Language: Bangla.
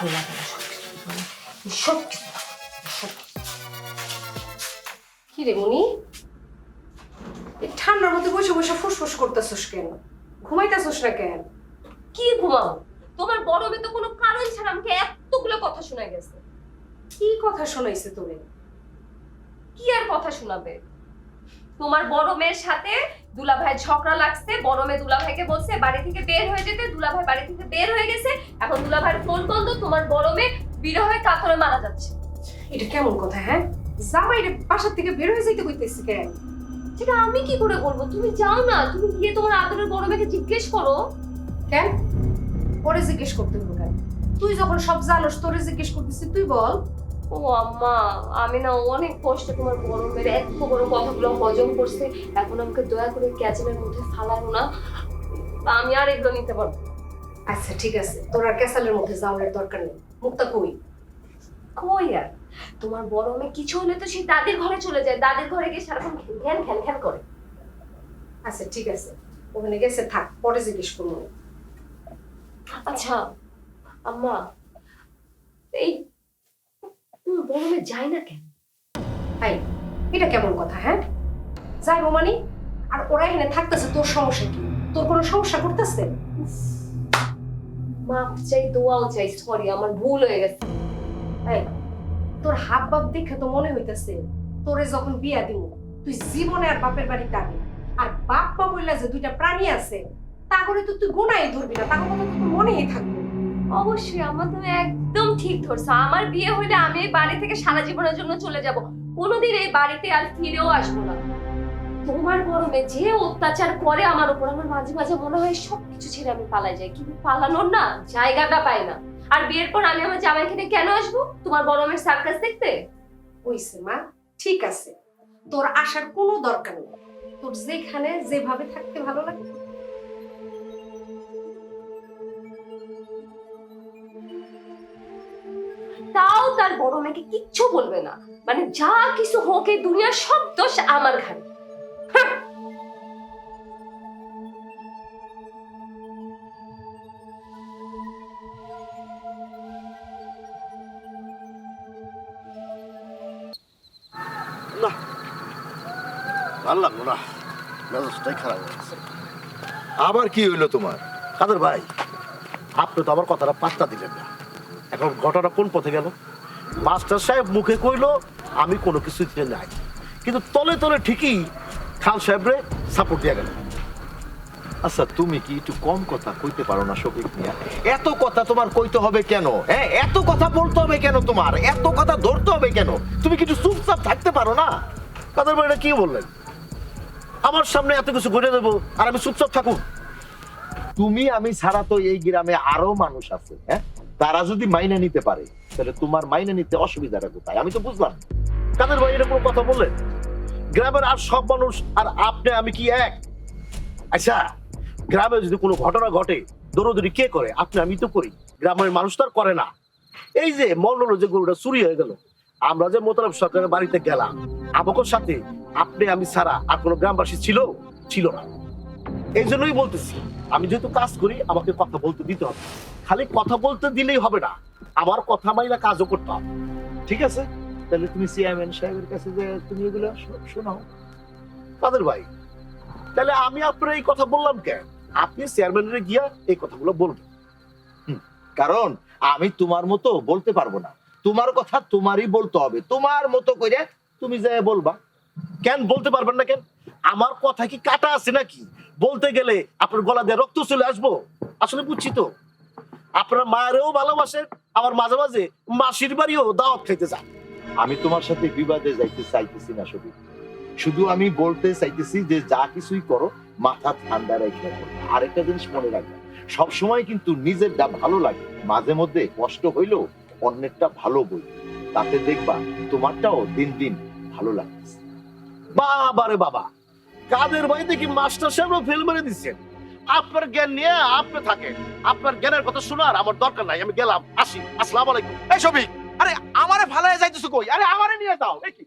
আল্লাহ সব কিছু সব কি রে মনি? এই ঠান্ডার মধ্যে বসে বসে ফুসফুস করতেছিস কেন? ঘুমাইতেছিস না কেন? কি ঘুমাও তোমার বড় তো কোনো কারণ ছাড়া আমাকে এতগুলো কথা শোনা গেছে। কি কথা শোনাইছে তোরে? কি আর কথা শোনাবে? তোমার বড় মেয়ের সাথে দুলাভাই ঝগড়া লাগছে বড় মেয়ে দুলাভাইকে বলছে বাড়ি থেকে বের হয়ে যেতে দুলাভাই বাড়ি থেকে বের হয়ে গেছে এখন দুলাভাইয়ের ফোন বন্ধ তোমার বড় মেয়ে বিরহে কাতরে মারা যাচ্ছে। এটা কেমন কথা হ্যাঁ? জামাই রে বাসার থেকে বের হয়ে যাইতে কইতেছি কেন? সেটা আমি কি করে বলব? তুমি যাও না তুমি গিয়ে তোমার আদরের বড় মেয়েকে জিজ্ঞেস করো। কেন? পরে জিজ্ঞেস করতে হবে কেন? তুই যখন সব জানোস তোরে জিজ্ঞেস করতেছি তুই বল। ও আম্মা আমি না অনেক কষ্টে তোমার মেয়ের এত বড় কথাগুলো হজম করছে। এখন আমাকে দয়া করে ক্যাচেনের মধ্যে ফালানো না। আমি আর এগুলো নিতে পারব আচ্ছা ঠিক আছে। তোর আর ক্যাসালের মধ্যে যাওয়ার দরকার নেই। মুক্তা কই? কই আর? তোমার বড় মেয়ে কিছু হলে তো সেই দাদির ঘরে চলে যায়। দাদির ঘরে গিয়ে সারাক্ষণ ঘ্যান ঘ্যান ঘ্যান করে। আচ্ছা ঠিক আছে। ওখানে গেছে থাক পরে জিজ্ঞেস করব। আচ্ছা আম্মা এই তোমার বড় যায় না কেন? তাই এটা কেমন কথা হ্যাঁ? যাই বোমানি আর ওরা এখানে থাকতেছে, তোর সমস্যা কি? তোর কোনো সমস্যা করতেছে? মাপ চাই, দোয়াও চাই সরি আমার ভুল হয়ে গেছে। এই তোর হাব বাপ দেখে তো মনে হইতেছে, তোরে যখন বিয়া দিব, তুই জীবনে আর বাপের বাড়ি না। আর বাপ মা বললা যে দুইটা প্রাণী আছে তা করে তো তুই গোনাই ধরবি না তার কথা তো তোর মনেই থাকবে অবশ্যই, আমার তুমি একদম ঠিক ধরছো। আমার বিয়ে হলে আমি এই বাড়ি থেকে সারা জীবনের জন্য চলে যাব। কোনোদিন এই বাড়িতে আর ফিরেও আসব না। তোমার মেয়ে, যে অত্যাচার করে আমার উপর, আমার মাঝে মাঝে মনে হয় সবকিছু ছেড়ে আমি পালাই যাই। কিন্তু পালানোর না, জায়গাটা পাই না। আর বিয়ের পর আমি আমার জামাইকে নিয়ে কেন আসব? তোমার মেয়ের সার্কাস দেখতে? হইছে মা, ঠিক আছে। তোর আসার কোনো দরকার নেই। তোর যেখানে যেভাবে থাকতে ভালো লাগে তার বড় মেয়েকে কিচ্ছু বলবে না। মানে যা কিছু হোক, এই দুনিয়ার সব দোষ আমার ঘাড়ে। আবার কি হইল তোমার? কাদের ভাই? আপনি তো আমার কথাটা পাত্তা দিলেন না। এখন ঘটনা কোন পথে গেল? মাস্টার সাহেব মুখে কইলো আমি কোনো কিছুতে নাই। কিন্তু তলে তলে ঠিকই খান সাহেবরে সাপোর্ট দিয়া গেল। আচ্ছা তুমি কি একটু কম কথা কইতে পারো না শফিক মিয়া? এত কথা তোমার কইতে হবে কেন? হ্যাঁ এত কথা বলতে হবে কেন তোমার? এত কথা ধরতে হবে কেন? তুমি কি একটু চুপচাপ থাকতে পারো না? কাদের ভাই কি বললেন? আমার সামনে এত কিছু ঘটে দেবো আর আমি চুপচাপ থাকুন। তুমি আমি ছাড়া তো এই গ্রামে আরও মানুষ আছে হ্যাঁ? তারা যদি মাইনে নিতে পারে তাহলে তোমার মাইনে নিতে অসুবিধাটা কোথায় আমি তো বুঝলাম। কাদের ভাই এরকম কথা বললেন? গ্রামের আর সব মানুষ, আর আপনি, আমি কি এক? আচ্ছা গ্রামে যদি কোনো ঘটনা ঘটে, দৌড়দৌড়ি কে করে? আপনি, আমি তো করি। গ্রামের মানুষ তো আর করে না। এই যে মন্ডল যে গরুটা চুরি হয়ে গেল, আমরা যে মোতারাব সরকারের বাড়িতে গেলাম আমাকের সাথে আপনি, আমি ছাড়া আর কোনো গ্রামবাসী ছিল? ছিল না। এই জন্যই বলতেছি, আমি যেহেতু কাজ করি, আমাকে কথা বলতে দিতে হবে। খালি কথা বলতে দিলেই হবে না। আমার কথা মাইলা কাজও করতে হবে। ঠিক আছে? তাহলে তুমি চেয়ারম্যান সাহেবের কাছে যে তুমি এগুলো শোনাও। কাদের ভাই? তাহলে আমি আপনার এই কথা বললাম কেন? আপনি চেয়ারম্যানের গিয়া এই কথাগুলো বলবেন। কারণ আমি তোমার মতো বলতে পারব না। তোমার কথা তোমারই বলতে হবে। তোমার মতো করে তুমি যে বলবা। কেন বলতে পারবেন না কেন? আমার কথা কি কাটা আছে নাকি? বলতে গেলে আপনার গলা দিয়ে রক্ত চলে আসব? আসলে বুঝছি তো। আপনার মায়েরও ভালোবাসেন আবার মাঝে মাঝে মাসির বাড়িও দাওয়াত খাইতে যান আমি তোমার সাথে বিবাদে যাইতে চাইতেছি না শুধু শুধু আমি বলতে চাইতেছি যে যা কিছুই করো, মাথা ঠান্ডা রেখে আরেকটা জিনিস মনে রাখবে, সবসময় কিন্তু নিজেরটা ভালো লাগে। মাঝে মধ্যে কষ্ট হইলেও অন্যেরটা ভালো বই। তাতে দেখবা তোমারটাও দিন দিন ভালো লাগতেছে। বাবা রে বাবা, কাদের বাড়িতে কি মাস্টার সাহেব ফেল মেরে দিচ্ছেন? আপনার জ্ঞান নিয়ে আপনি থাকে আপনার জ্ঞানের কথা শোনার আমার দরকার নাই। আমি গেলাম, আসি। আসসালামু আলাইকুম। এই সবিক আরে আমারে ভালো যাইতেছো কই? আরে আমারে নিয়ে যাও। দেখি